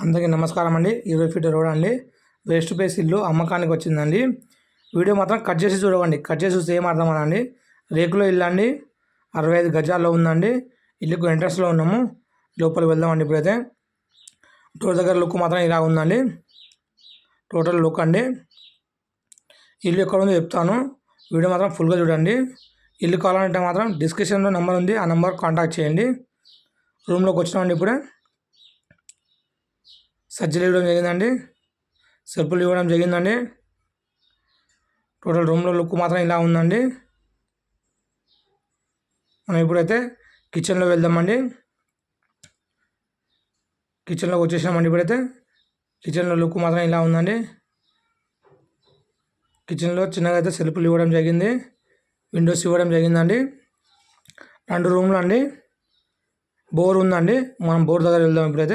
అందరికీ నమస్కారం అండి. ఇరవై ఫీట్ రోడ్ అండి వేస్ట్ పేస్ ఇల్లు అమ్మకానికి వచ్చిందండి. వీడియో మాత్రం కట్ చేసి చూడకండి కట్ చేసి చూస్తే ఏం అర్థం రేకులో ఇల్లు అండి. అరవై ఐదు గజాల్లో ఉందండి. ఇల్లుకు ఎంట్రన్స్లో ఉన్నాము. లోపలికి వెళ్దామండి ఇప్పుడైతే. డోర్ దగ్గర లుక్ మాత్రం ఇలా ఉందండి. టోటల్ లుక్ అండి. ఇల్లు ఎక్కడ ఉందో చెప్తాను. వీడియో మాత్రం ఫుల్గా చూడండి. ఇల్లు కావాలంటే మాత్రం డిస్క్రిప్షన్లో నెంబర్ ఉంది ఆ నెంబర్ కాంటాక్ట్ చేయండి. రూమ్లోకి వచ్చినామండి ఇప్పుడే. సజ్జలు ఇవ్వడం జరిగిందండి. సెల్ఫ్లు ఇవ్వడం జరిగిందండి. టోటల్ రూమ్లో లుక్ మాత్రం ఇలా ఉందండి. మనం ఇప్పుడైతే కిచెన్లో వెళ్దామండి. కిచెన్లోకి వచ్చేసామండి ఇప్పుడైతే. కిచెన్లో లుక్ మాత్రం ఇలా ఉందండి. కిచెన్లో చిన్నగా అయితే సెల్ఫ్లు ఇవ్వడం జరిగింది. విండోస్ ఇవ్వడం జరిగిందండి. రెండు రూమ్లు అండి. బోర్ ఉందండి. మనం బోర్ దగ్గర వెళ్దాం ఇప్పుడైతే.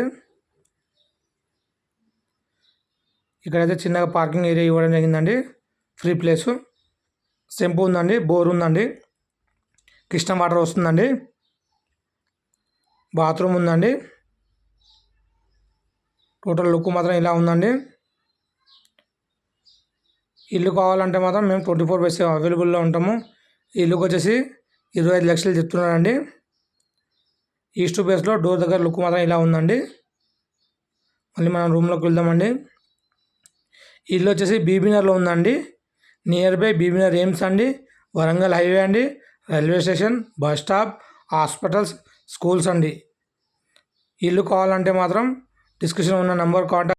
ఇక్కడైతే చిన్నగా పార్కింగ్ ఏరియా ఇవ్వడం జరిగిందండి. Free place. సెంపు ఉందండి. బోర్ ఉందండి. కృష్ణ వాటర్ వస్తుందండి. బాత్రూమ్ ఉందండి. టోటల్ లుక్ మాత్రం ఇలా ఉందండి. ఇల్లు కావాలంటే మాత్రం మేము ట్వంటీ ఫోర్ బై సెవెన్ అవైలబుల్లో ఉంటాము. ఈ వచ్చేసి ఇరవై ఐదు లక్షలు చెప్తున్నారండి. ఈస్ట్ బేస్లో డోర్ దగ్గర లుక్ మాత్రం ఇలా ఉందండి. మళ్ళీ మనం రూమ్లోకి వెళ్దామండి. ఇల్లు వచ్చేసి బీబీనగర్లో ఉందండి. నియర్ బై బీబీనగర్ ఎయిమ్స్ అండి. వరంగల్ హైవే అండి. Railway station bus stop hospitals schools అండి. ఇల్లు కావాలంటే మాత్రం డిస్క్రిప్షన్ ఉన్న నెంబర్ కాంటాక్ట్